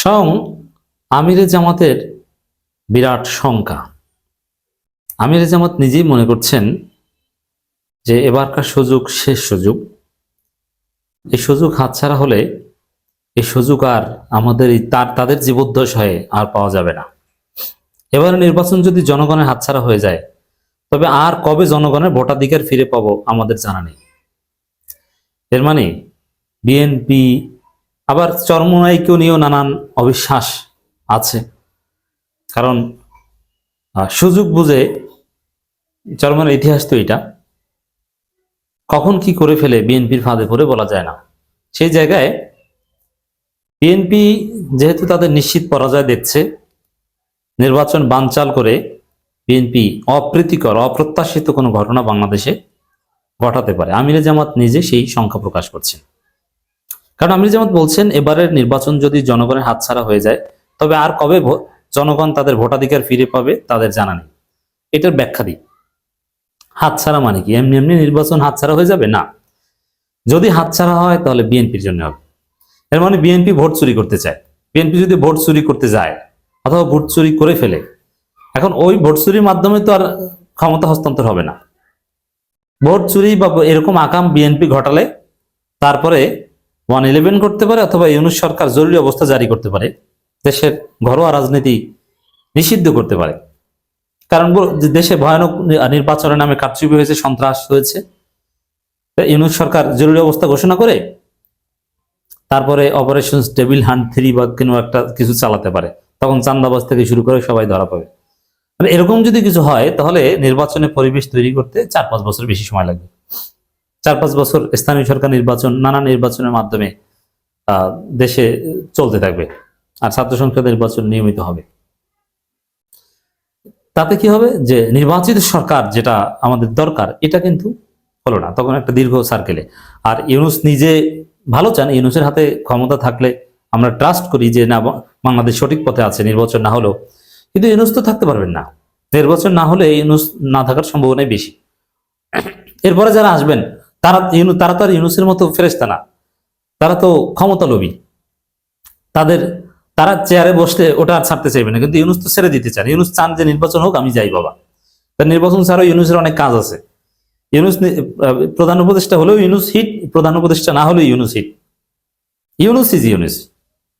স্বয়ং আমিরে জামাতের বিরাট শঙ্কা। আমিরে জামাত নিজেই মনে করছেন যে এবারকার সুযোগ শেষ সুযোগ। এই সুযোগ হাতছাড়া হলে এই সুযোগ আর আমাদের এই তার তাদের জীবদ্দশ হয়ে আর পাওয়া যাবে না। এবারে নির্বাচন যদি জনগণের হাতছাড়া হয়ে যায়, তবে আর কবে জনগণের ভোটাধিকার ফিরে পাবো আমাদের জানা নেই। এর মানে বিএনপি আবার চরমনাইকেও নিয়েও নানান অবিশ্বাস আছে। কারণ সুযোগ বুঝে চরমনের ইতিহাস তো এটা। কখন কি করে ফেলে বিএনপির ফাঁদে পড়ে বলা যায় না। সেই জায়গায় বিএনপি যেহেতু তাদের নিশ্চিত পরাজয় দেখছে, নির্বাচন বানচাল করে বিএনপি অপ্রীতিকর, অপ্রত্যাশিত কোনো ঘটনা বাংলাদেশে ঘটাতে পারে। আমিরে জামাত নিজে সেই সংখ্যা প্রকাশ করছেন। কারণ আমির জামাত বলছেন, এবারের নির্বাচন যদি জনগণের হাতছাড়া হয়ে যায়, তবে আর কবে জনগণ তাদের ভোটাধিকার ফিরে পাবে তাদের জানা নেই। এটার ব্যাখ্যা দিই। হাতছাড়া মানে কি? এমনি এমনি নির্বাচন হাতছাড়া হয়ে যাবে? না। যদি হাতছাড়া হয়, তাহলে বিএনপির জন্য হবে। এর মানে বিএনপি ভোট চুরি করতে চায়। বিএনপি যদি ভোট চুরি করতে যায়, অথবা ভোট চুরি করে ফেলে, এখন ওই ভোট চুরির মাধ্যমে তো আর ক্ষমতা হস্তান্তর হবে না। ভোট চুরি বা এরকম আকাম বিএনপি ঘটালে, তারপরে ওয়ান ইলেভেন করতে পারে অথবা ইউনুস সরকার জরুরি অবস্থা জারি করতে পারে, দেশের ঘরোয়া রাজনীতি নিষিদ্ধ করতে পারে। কারণ দেশে ভয়ানক নির্বাচনের নামে কারচুপি হয়েছে, সন্ত্রাস হয়েছে। ইউনুস সরকার জরুরি অবস্থা ঘোষণা করে তারপরে অপারেশন টেবিল হান্ট থ্রি বা কোনো একটা কিছু চালাতে পারে। তখন চান্দাবাজ থেকে শুরু করে সবাই ধরা পাবে মানে এরকম যদি কিছু হয়, তাহলে নির্বাচনের পরিবেশ তৈরি করতে চার পাঁচ বছর বেশি সময় লাগবে। চার পাঁচ বছর স্থানীয় সরকার নির্বাচন, নানা নির্বাচনের মাধ্যমে দেশে চলতে থাকবে আর ছাত্র সংসদ নির্বাচন নিয়মিত হবে। তাতে কি হবে? যে নির্বাচিত সরকার যেটা আমাদের দরকার, এটা কিন্তু হলো না। তখন একটা দীর্ঘ সার্কেলে আর ইউনুস নিজে ভালো চান, ইউনুসের হাতে ক্ষমতা থাকলে আমরা ট্রাস্ট করি যে না, বাংলাদেশ সঠিক পথে আছে, নির্বাচন না হলেও। কিন্তু ইউনুস তো থাকতে পারবেন না। নির্বাচন না হলে ইউনুস না থাকার সম্ভাবনাই বেশি। এরপরে যারা আসবেন তারা ইউনু, তারা তো আর ইউনুসের মতো ফেরেস্তা না। তারা তো ক্ষমতা লোভী। তাদের, তারা চেয়ারে বসলে ওটা আর ছাড়তে চাইবে না। কিন্তু ইউনুস তো ছেড়ে দিতে চান। ইউনুস চান যে নির্বাচন হোক, আমি যাই বাবা। তার নির্বাচন ছাড়াও ইউনুসের অনেক কাজ আছে। ইউনুস প্রধান উপদেষ্টা হলেও ইউনুস হিট, প্রধান উপদেষ্টা না হলেও ইউনুস হিট। ইউনুস ইজ ইউনুস।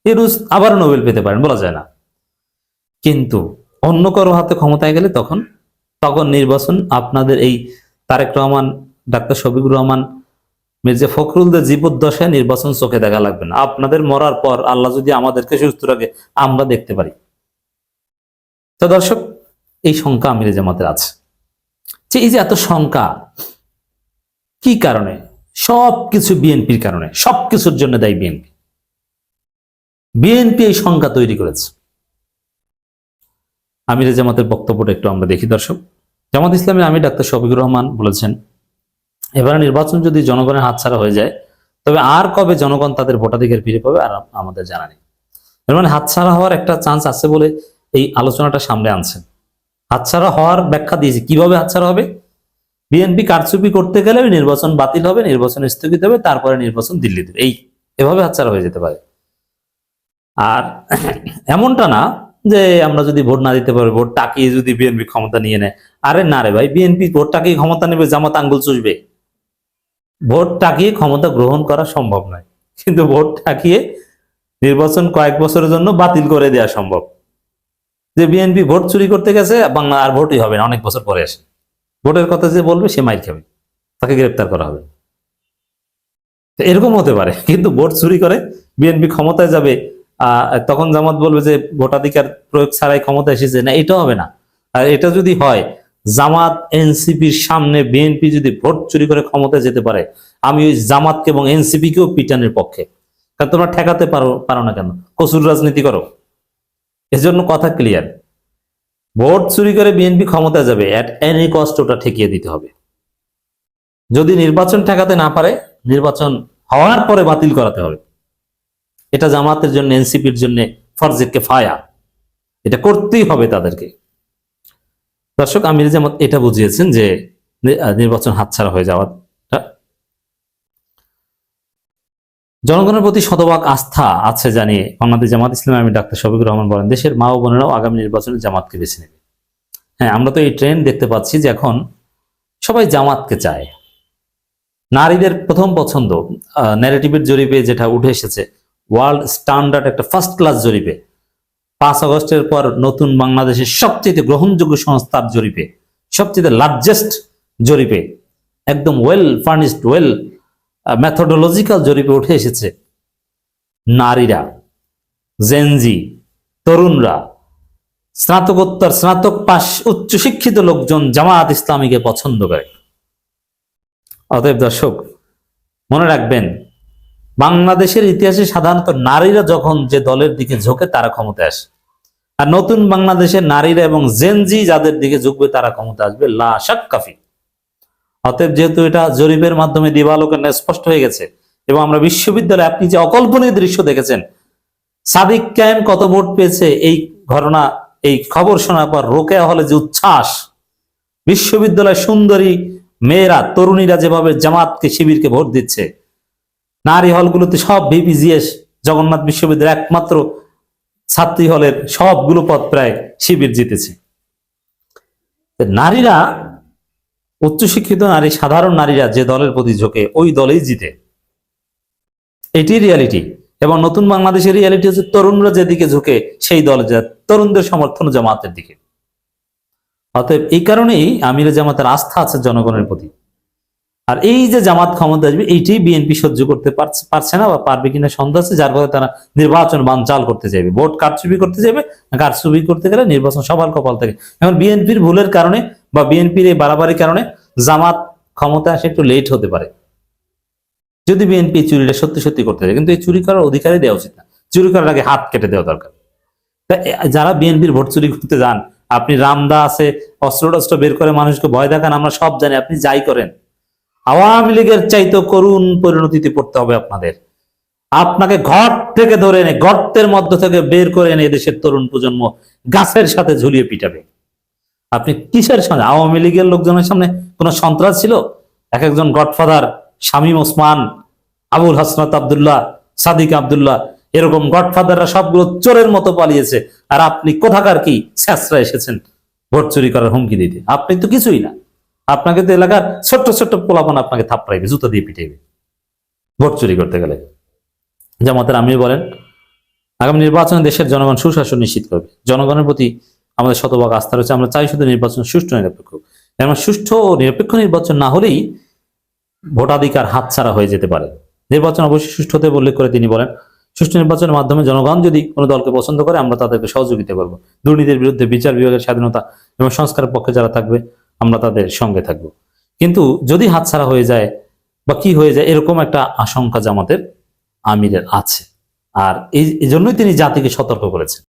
ইউনুস আবার নোবেল পেতে পারেন, বলা যায় না। কিন্তু অন্য কারও হাতে ক্ষমতায় গেলে তখন তখন নির্বাচন আপনাদের এই তারেক রহমান ডাক্তার শফিকুর রহমান, মির্জা ফখরুলদের জীবদ্দশায় নির্বাচন চোখে দেখা লাগবে না। আপনাদের মরার পর আল্লাহ যদি আমাদেরকে সুস্থ রাখে, আমরা দেখতে পারি। তো দর্শক, এই শঙ্কা আমিরে জামাতের আছে। যে এই যে এত শঙ্কা, কি কারণে? সব কিছু বিএনপির কারণে সব কিছুর জন্য দায়ী বিএনপি। বিএনপি এই শঙ্কা তৈরি করেছে। আমিরে জামাতের বক্তব্যটা একটু আমরা দেখি দর্শক। জামাত ইসলামের আমি ডাক্তার শফিকুর রহমান বলেছেন এবারে নির্বাচন যদি জনগণের হাতছাড়া হয়ে যায়, তবে আর কবে জনগণ তাদের ভোটাধিকার ফিরে পাবে আর আমাদের জানা নেই। এর মানে হাতছাড়া হওয়ার একটা চান্স আছে বলে এই আলোচনাটা সামনে আনছেন হাতছাড়া হওয়ার ব্যাখ্যা দিয়েছে। কীভাবে হাতছাড়া হবে? বিএনপি কারচুপি করতে গেলে নির্বাচন বাতিল হবে, নির্বাচন স্থগিত হবে, তারপরে নির্বাচন দিল্লি দেবে। এই, এভাবে হাতছাড়া হয়ে যেতে পারে। আর এমনটা না যে আমরা যদি ভোট না দিতে পারি ভোট টাকিয়ে যদি বিএনপি ক্ষমতা নিয়ে নেয়। আরে না রে ভাই বিএনপি ভোট টাকিয়ে ক্ষমতা নেবে, জামাত আঙ্গুল চুষবে। ভোট টাকিয়ে ক্ষমতা গ্রহণ করা সম্ভব নয়। কিন্তু ভোট টাকিয়ে নির্বাচন কয়েক বছরের জন্য বাতিল করে দেওয়া সম্ভব। যে বিএনপি ভোট চুরি করতে গেছে, বাংলা আর ভোটই হবে না, অনেক বছর পরে আসে। ভোটের কথা যে বলবে, সে মাইর খাবে। তাকে গ্রেপ্তার করা হবে। এরকম হতে পারে। কিন্তু ভোট চুরি করে বিএনপি ক্ষমতায় যাবে তখন জামাত বলবে যে ভোটাধিকার প্রয়োগ ছাড়াই ক্ষমতা এসেছে। না এটা হবে না। আর এটা যদি হয় জামাত এনসিপির সামনে বিএনপি যদি ভোট চুরি করে ক্ষমতায় যেতে পারে, আমি ওই জামাতকে এবং এনসিপিকেও পিটানের পক্ষে। কারণ তোমরা ঠেকাতে পারো পারো না কেন? কসুর রাজনীতি করো। এজন্য কথা ক্লিয়ার ভোট চুরি করে বিএনপি ক্ষমতায় যাবে অ্যাট এনি কস্ট ওটা ঠেকিয়ে দিতে হবে। যদি নির্বাচন ঠেকাতে না পারে, নির্বাচন হওয়ার পরে বাতিল করাতে হবে। এটা জামাতের জন্য, এনসিপির জন্য ফরজে ফায়া। এটা করতেই হবে তাদেরকে। দর্শক, আমির জামাত এটা বুঝিয়েছেন যে নির্বাচন হাতছাড়া হয়ে যাওয়াটা জনগণের প্রতি শতভাগ আস্থা আছে জানিয়ে বাংলাদেশ জামাত ইসলাম আমি ডাক্তার শফিকুর রহমান বলেন, দেশের মা ও বোনেরাও আগামী নির্বাচনে জামাতকে বেছে নেবে। হ্যাঁ আমরা তো এই ট্রেন্ড দেখতে পাচ্ছি যে এখন সবাই জামাতকে চায়। নারীদের প্রথম পছন্দ ন্যারেটিভের জরিপে যেটা উঠে এসেছে ওয়ার্ল্ড স্ট্যান্ডার্ড একটা ফার্স্ট ক্লাস জরিপে। পাঁচ আগস্টের পর নতুন বাংলাদেশের সবচেয়ে গ্রহণযোগ্য সংস্থার জরিপে, সবচেয়ে লার্জেস্ট জরিপে, একদম ওয়েল ফার্নিশড ওয়েল ম্যাথোডোলজিক্যাল জরিপে উঠে এসেছে। নারীরা জেনজি তরুণরা, স্নাতকোত্তর, স্নাতক পাশ উচ্চশিক্ষিত লোকজন জামায়াত ইসলামীকে পছন্দ করে। অতএব দর্শক, মনে রাখবেন বাংলাদেশের ইতিহাসে সাধারণত নারীরা যখন যে দলের দিকে ঝোঁকে, তারা ক্ষমতায় আসে। আর নতুন বাংলাদেশের নারীরা এবং জেনজি যাদের দিকে ঝুঁকবে, তারা ক্ষমতা আসবে। লা শাক কাফি অতএব যেহেতু এটা জরিপের মাধ্যমে দিবালোকে স্পষ্ট হয়ে গেছে, এবং আমরা বিশ্ববিদ্যালয়ে আপনি যে অকল্পনীয় দৃশ্য দেখেছেন, সাদিক ক্যাম কত ভোট পেয়েছে, এই ঘটনা, এই খবর শোনার পর রোকেয়া হলে যে উচ্ছ্বাস। বিশ্ববিদ্যালয় সুন্দরী মেয়েরা, তরুণীরা যেভাবে জামাতকে, শিবিরকে ভোট দিচ্ছে নারী হলগুলোতে সব বিপিজিএস জগন্নাথ বিশ্ববিদ্যালয় একমাত্র ছাত্রী হলের সবগুলো পদ প্রায় শিবির জিতেছে। নারীরা, উচ্চশিক্ষিত নারী, সাধারণ নারীরা যে দলের প্রতি ঝোঁকে, ওই দলেই জিতে। এটি রিয়ালিটি এবং নতুন বাংলাদেশের রিয়ালিটি হচ্ছে তরুণরা যেদিকে ঝুঁকে, সেই দল তরুণদের সমর্থন জামাতের দিকে। অতএব এই কারণেই আমিরে জামাতের আস্থা আছে জনগণের প্রতি। আর এই যে জামাত ক্ষমতা আসবে, এইটি বিএনপি সহ্য করতে পারছে না বা পারবে কিনা সন্দেহ আছে, যার ফলে তারা নির্বাচন বানচাল করতে চাইবে। ভোট কারচুপি করতে যাবে কারচুপি করতে গেলে নির্বাচন সবার কপাল থেকে। এখন বিএনপির ভুলের কারণে বা বিএনপির এই বাড়াবাড়ির কারণে জামাত ক্ষমতা আসে একটু লেট হতে পারে। যদি বিএনপি চুরিটা সত্যি সত্যি করতে চায়, কিন্তু এই চুরি করার অধিকারই দেওয়া উচিত না। চুরি করার আগে হাত কেটে দেওয়া দরকার। যারা বিএনপির ভোট চুরি করতে যান, আপনি রামদা আছে অস্ত্র টস্ত্র বের করে মানুষকে ভয় দেখান, আমরা সব জানি, আপনি যাই করেন আওয়ামী লীগের চাইতে করুণ পরিণতিতে পড়তে হবে আপনাদের। আপনাকে ঘর থেকে ধরে এনে, গর্তের মধ্য থেকে বের করে এনে দেশের তরুণ প্রজন্ম গাছের সাথে ঝুলিয়ে পিটাবে। আপনি কিসের সামনে? আওয়ামী লীগের লোকজনের সামনে কোনো সন্ত্রাস ছিল? এক একজন গডফাদার শামীম ওসমান, আবুল হাসনাত আবদুল্লাহ, সাদিক আবদুল্লাহ, এরকম গডফাদাররা সবগুলো চোরের মতো পালিয়েছে। আর আপনি কোথাকার কি? স্যাসরা এসেছেন। ভোট চুরি করার হুমকি দিতে। আপনি তো কিছুই না। আপনাকে তো এলাকার ছোট্ট ছোট্ট পোলাপন আপনাকে থাপড়াইবে, জুতো দিয়ে পিটাইবে। ভোট চুরি করতে গেলে। জামাতের আমি বলেন, আগামী নির্বাচনে দেশের জনগণ সুশাসন নিশ্চিত করবে। জনগণের প্রতি আমাদের শতভাগ আস্থা রয়েছে, আমরা চাই শুধু নির্বাচন সুষ্ঠু নিরপেক্ষ এবং সুষ্ঠু ও নিরপেক্ষ নির্বাচন না হলেই ভোটাধিকার হাতছাড়া হয়ে যেতে পারে। নির্বাচন অবশ্যই সুষ্ঠু হতে উল্লেখ করে তিনি বলেন, সুষ্ঠু নির্বাচনের মাধ্যমে জনগণ যদি কোনো দলকে পছন্দ করে, আমরা তাদেরকে সহযোগিতা করব। দুর্নীতির বিরুদ্ধে বিচার বিভাগের স্বাধীনতা এবং সংস্কারের পক্ষে যারা থাকবে আমরা তাদের সঙ্গে থাকব। কিন্তু যদি হাতছাড়া হয়ে যায় বা কি হয়ে যায়, এরকম একটা আশঙ্কা জামাতের আমিরের আছে। আর এই এই জন্যই তিনি জাতিকে সতর্ক করেছেন।